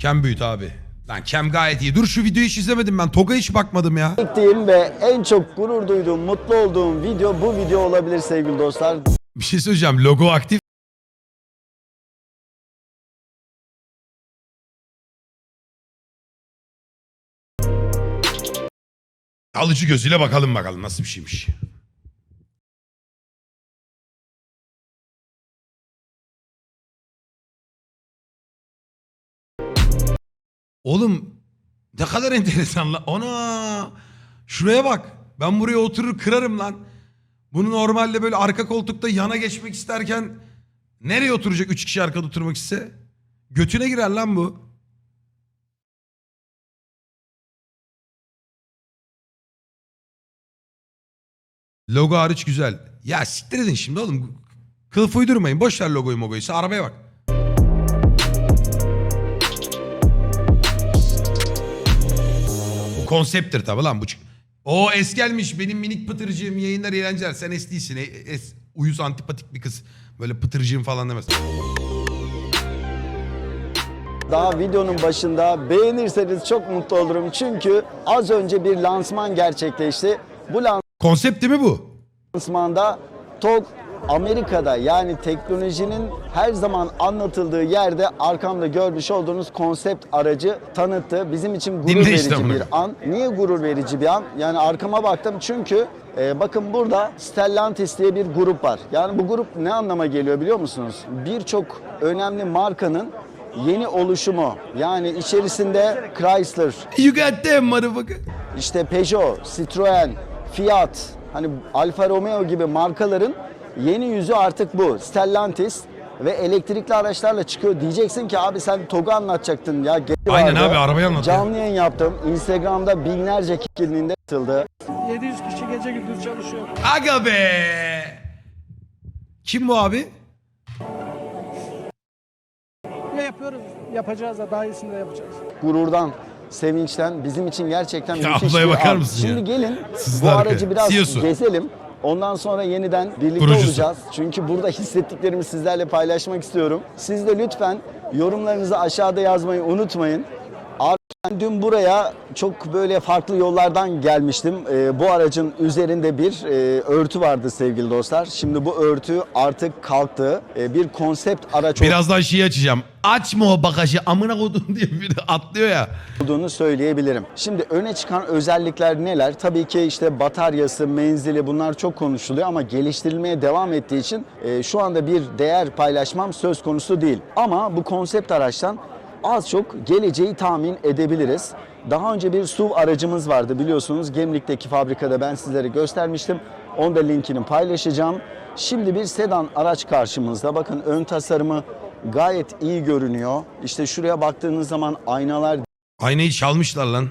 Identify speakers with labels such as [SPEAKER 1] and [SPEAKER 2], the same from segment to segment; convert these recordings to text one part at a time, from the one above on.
[SPEAKER 1] Kem büyüt abi. Lan Kem gayet iyi. Dur şu videoyu hiç izlemedim ben. Toga hiç bakmadım ya.
[SPEAKER 2] Çektiğim ve en çok gurur duyduğum, mutlu olduğum video bu video olabilir sevgili dostlar.
[SPEAKER 1] Bir şey söyleyeceğim. Logo aktif. Alıcı gözüyle bakalım bakalım nasıl bir şeymiş. Oğlum ne kadar enteresan lan. Ana! Şuraya bak. Ben buraya oturur kırarım lan. Bunu normalde böyle arka koltukta yana geçmek isterken nereye oturacak üç kişi arkada oturmak ise? Götüne girer lan bu. Logo hariç güzel. Ya siktir edin şimdi oğlum. Kılıf uydurmayın. Boş ver logoyu mogoyu. Sen arabaya bak. Konsepttir tabi lan bu. O es gelmiş benim minik pıtırcığım yayınlar eğlenceler. Sen es değilsin. E- Es, uyuz antipatik bir kız. Böyle pıtırcığım falan demez.
[SPEAKER 2] Daha videonun başında beğenirseniz çok mutlu olurum. Çünkü az önce bir lansman gerçekleşti. Bu
[SPEAKER 1] Konsept değil mi bu?
[SPEAKER 2] lansmanda TOG Amerika'da yani teknolojinin her zaman anlatıldığı yerde arkamda görmüş olduğunuz konsept aracı tanıttı. Bizim için gurur
[SPEAKER 1] Dinle
[SPEAKER 2] verici
[SPEAKER 1] işte bunu.
[SPEAKER 2] bir an. Niye gurur verici bir an? Yani arkama baktım çünkü e, bakın burada Stellantis diye bir grup var. Yani bu grup ne anlama geliyor biliyor musunuz? Birçok önemli markanın yeni oluşumu. Yani içerisinde Chrysler,
[SPEAKER 1] You got them motherfucker.
[SPEAKER 2] işte Peugeot, Citroen, Fiat, hani Alfa Romeo gibi markaların yeni yüzü artık bu. Stellantis ve elektrikli araçlarla çıkıyor. Diyeceksin ki abi sen TOG'u anlatacaktın ya. Geri
[SPEAKER 1] Aynen
[SPEAKER 2] vardı.
[SPEAKER 1] abi, arabayı anlatıyor.
[SPEAKER 2] Canlı yayın yaptım. Instagram'da binlerce kişiliğinde atıldı.
[SPEAKER 3] 700 kişi gece gündüz çalışıyor.
[SPEAKER 1] Aga be. Kim bu abi?
[SPEAKER 3] Ne yapıyoruz? Yapacağız da daha iyisini de yapacağız.
[SPEAKER 2] Gururdan, sevinçten bizim için gerçekten
[SPEAKER 1] Ya
[SPEAKER 2] müthiş
[SPEAKER 1] ablaya
[SPEAKER 2] bir
[SPEAKER 1] bakar
[SPEAKER 2] an.
[SPEAKER 1] mısın ya?
[SPEAKER 2] Şimdi gelin
[SPEAKER 1] Sızdı
[SPEAKER 2] bu aracı biraz
[SPEAKER 1] CEO.
[SPEAKER 2] gezelim. Ondan sonra yeniden birlikte
[SPEAKER 1] Kurucusu.
[SPEAKER 2] olacağız. Çünkü burada hissettiklerimi sizlerle paylaşmak istiyorum. Siz de lütfen yorumlarınızı aşağıda yazmayı unutmayın. Ben dün buraya çok böyle farklı yollardan gelmiştim. Ee, bu aracın üzerinde bir e, örtü vardı sevgili dostlar. Şimdi bu örtü artık kalktı. Ee, bir konsept araç
[SPEAKER 1] Birazdan şeyi açacağım. Açma o bagajı amına kodum diye biri atlıyor ya.
[SPEAKER 2] olduğunu söyleyebilirim. Şimdi öne çıkan özellikler neler? Tabii ki işte bataryası, menzili bunlar çok konuşuluyor ama geliştirilmeye devam ettiği için e, şu anda bir değer paylaşmam söz konusu değil. Ama bu konsept araçtan az çok geleceği tahmin edebiliriz. Daha önce bir SUV aracımız vardı biliyorsunuz. Gemlik'teki fabrikada ben sizlere göstermiştim. Onun da linkini paylaşacağım. Şimdi bir sedan araç karşımızda. Bakın ön tasarımı gayet iyi görünüyor. İşte şuraya baktığınız zaman aynalar
[SPEAKER 1] Aynayı çalmışlar lan.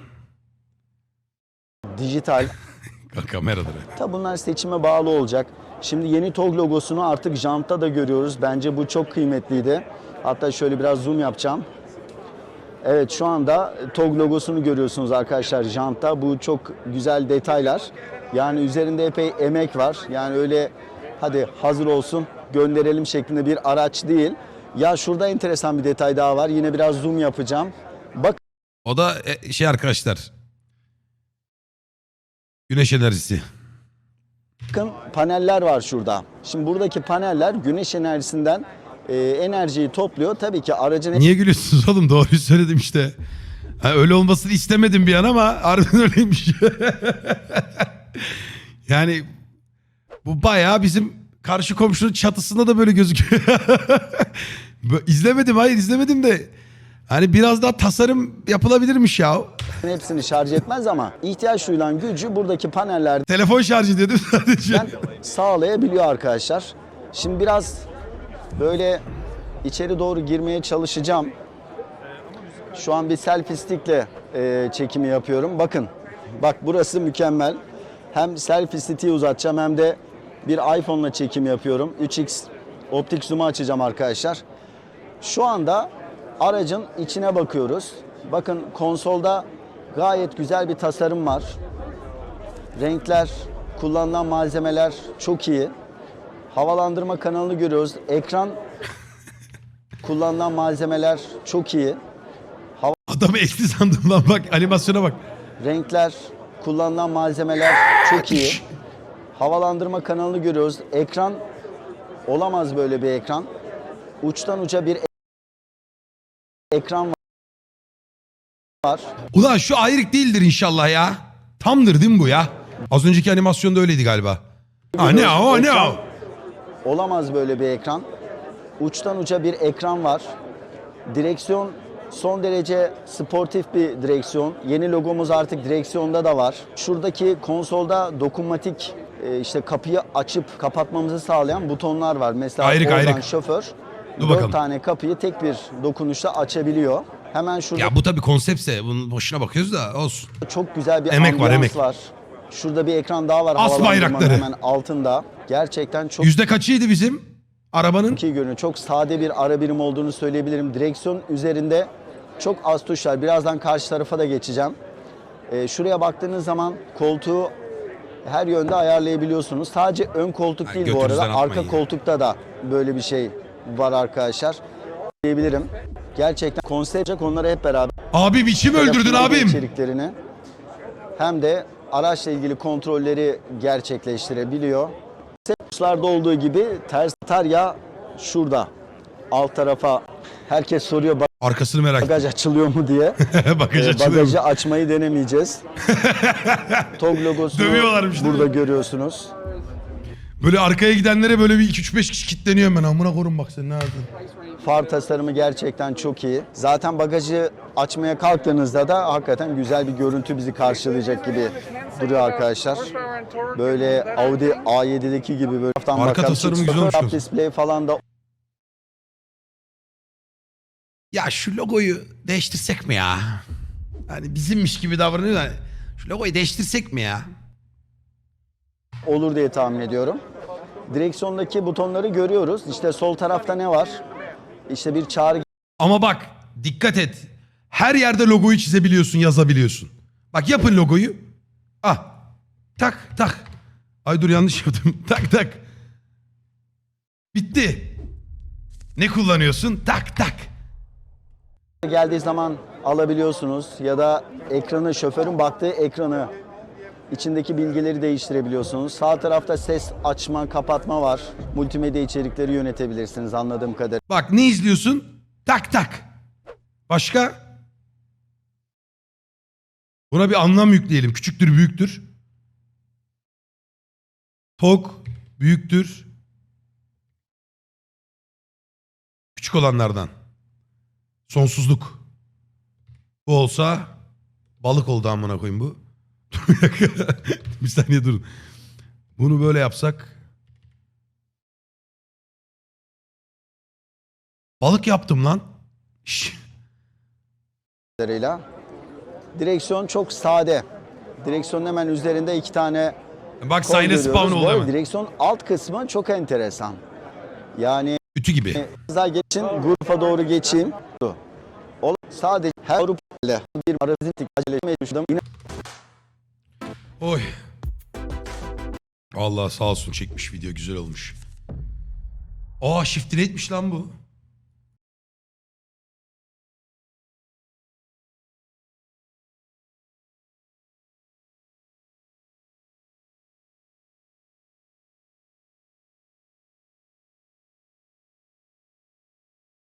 [SPEAKER 2] dijital.
[SPEAKER 1] Kameradır.
[SPEAKER 2] Tabi bunlar seçime bağlı olacak. Şimdi yeni TOG logosunu artık jantta da görüyoruz. Bence bu çok kıymetliydi. Hatta şöyle biraz zoom yapacağım. Evet şu anda TOG logosunu görüyorsunuz arkadaşlar jantta. Bu çok güzel detaylar. Yani üzerinde epey emek var. Yani öyle hadi hazır olsun gönderelim şeklinde bir araç değil. Ya şurada enteresan bir detay daha var. Yine biraz zoom yapacağım. Bak
[SPEAKER 1] O da e, şey arkadaşlar. Güneş enerjisi.
[SPEAKER 2] Bakın paneller var şurada. Şimdi buradaki paneller güneş enerjisinden e, enerjiyi topluyor. Tabii ki aracın
[SPEAKER 1] Niye gülüyorsunuz oğlum? Doğruyu söyledim işte. Ha, öyle olmasını istemedim bir an ama harbiden öyleymiş. yani bu bayağı bizim karşı komşunun çatısında da böyle gözüküyor. İzlemedim hayır izlemedim de. Hani biraz daha tasarım yapılabilirmiş ya.
[SPEAKER 2] hepsini şarj etmez ama ihtiyaç duyulan gücü buradaki panellerden
[SPEAKER 1] Telefon şarjı dedim sadece.
[SPEAKER 2] sağlayabiliyor arkadaşlar. Şimdi biraz böyle içeri doğru girmeye çalışacağım. Şu an bir selfie stickle e, çekimi yapıyorum. Bakın, bak burası mükemmel. Hem selfie stick'i uzatacağım hem de bir iPhone'la çekim yapıyorum. 3x optik zoom'u açacağım arkadaşlar. Şu anda aracın içine bakıyoruz. Bakın konsolda gayet güzel bir tasarım var. Renkler, kullanılan malzemeler çok iyi. Havalandırma kanalını görüyoruz. Ekran kullanılan malzemeler çok iyi.
[SPEAKER 1] Adamı esti sandım lan bak animasyona bak.
[SPEAKER 2] Renkler, kullanılan malzemeler çok iyi. Havalandırma kanalını görüyoruz. Ekran olamaz böyle bir ekran. Uçtan uca bir ekran var.
[SPEAKER 1] Ulan şu ayrık değildir inşallah ya. Tamdır değil mi bu ya? Az önceki animasyonda öyleydi galiba. Ha ne o ne o?
[SPEAKER 2] Olamaz böyle bir ekran. Uçtan uca bir ekran var. Direksiyon son derece sportif bir direksiyon. Yeni logomuz artık direksiyonda da var. Şuradaki konsolda dokunmatik e, işte kapıyı açıp kapatmamızı sağlayan butonlar var. Mesela
[SPEAKER 1] Ayrık, ayrık.
[SPEAKER 2] şoför
[SPEAKER 1] Dur
[SPEAKER 2] dört
[SPEAKER 1] bakalım.
[SPEAKER 2] tane kapıyı tek bir dokunuşla açabiliyor. Hemen şurada
[SPEAKER 1] Ya bu tabii konseptse bunun boşuna bakıyoruz da olsun.
[SPEAKER 2] çok güzel bir
[SPEAKER 1] Emek var, emek.
[SPEAKER 2] var. Şurada bir ekran daha var.
[SPEAKER 1] As bayrakları.
[SPEAKER 2] Hemen altında. Gerçekten çok
[SPEAKER 1] Yüzde kaçıydı bizim arabanın?
[SPEAKER 2] Çok iyi görünüyor. Çok sade bir ara birim olduğunu söyleyebilirim. Direksiyon üzerinde çok az tuş var. Birazdan karşı tarafa da geçeceğim. Ee, şuraya baktığınız zaman koltuğu her yönde ayarlayabiliyorsunuz. Sadece ön koltuk
[SPEAKER 1] Ha,
[SPEAKER 2] değil bu arada. Arka koltukta da böyle bir şey var arkadaşlar. Diyebilirim. Gerçekten konsept onları hep beraber
[SPEAKER 1] Abim içimi öldürdün abim.
[SPEAKER 2] içeriklerini hem de araçla ilgili kontrolleri gerçekleştirebiliyor. Tuşlarda olduğu gibi ters ya şurada alt tarafa herkes soruyor
[SPEAKER 1] Arkasını merak
[SPEAKER 2] bagaj açılıyor mu diye.
[SPEAKER 1] Bagaj
[SPEAKER 2] Ee,
[SPEAKER 1] açılıyor.
[SPEAKER 2] bagajı açmayı denemeyeceğiz. TOG logosunu
[SPEAKER 1] Dövüyorlarmış
[SPEAKER 2] burada görüyorsunuz.
[SPEAKER 1] Böyle arkaya gidenlere böyle bir 2-3-5 kişi kilitleniyorum ben. Amına korun bak sen ne yaptın?
[SPEAKER 2] Far tasarımı gerçekten çok iyi. Zaten bagajı açmaya kalktığınızda da hakikaten güzel bir görüntü bizi karşılayacak gibi duruyor arkadaşlar. Böyle Audi A7'deki gibi böyle taraftan
[SPEAKER 1] Arka
[SPEAKER 2] bakan
[SPEAKER 1] tasarımı güzel olmuş
[SPEAKER 2] display falan da
[SPEAKER 1] Ya şu logoyu değiştirsek mi ya? Hani bizimmiş gibi davranıyor da şu logoyu değiştirsek mi ya?
[SPEAKER 2] Olur diye tahmin ediyorum. Direksiyondaki butonları görüyoruz. İşte sol tarafta ne var? İşte bir çağrı
[SPEAKER 1] Ama bak dikkat et. Her yerde logoyu çizebiliyorsun, yazabiliyorsun. Bak yapın logoyu. Ah. Tak tak. Ay dur yanlış yaptım. tak tak. Bitti. Ne kullanıyorsun? Tak tak.
[SPEAKER 2] geldiği zaman alabiliyorsunuz ya da ekranı şoförün baktığı ekranı içindeki bilgileri değiştirebiliyorsunuz. Sağ tarafta ses açma, kapatma var. Multimedya içerikleri yönetebilirsiniz anladığım kadarıyla.
[SPEAKER 1] Bak ne izliyorsun? Tak tak. Başka? Buna bir anlam yükleyelim. Küçüktür, büyüktür. Tok, büyüktür. Küçük olanlardan. Sonsuzluk. Bu olsa balık oldu amına koyayım bu. Bir dakika. bir saniye durun. Bunu böyle yapsak. Balık yaptım lan. Şş.
[SPEAKER 2] Direksiyon çok sade. Direksiyonun hemen üzerinde iki tane
[SPEAKER 1] Bak
[SPEAKER 2] kol
[SPEAKER 1] sayne
[SPEAKER 2] görüyoruz.
[SPEAKER 1] spawn
[SPEAKER 2] Bu
[SPEAKER 1] oldu
[SPEAKER 2] arada
[SPEAKER 1] hemen.
[SPEAKER 2] Direksiyon alt kısmı çok enteresan. Yani
[SPEAKER 1] Ütü gibi.
[SPEAKER 2] Biraz daha geçin, grupa doğru geçeyim. Ol- Sadece her ile bir arazin acele düşündüm. Yine
[SPEAKER 1] Oy. Allah sağ olsun çekmiş video güzel olmuş. Aa shift etmiş lan bu.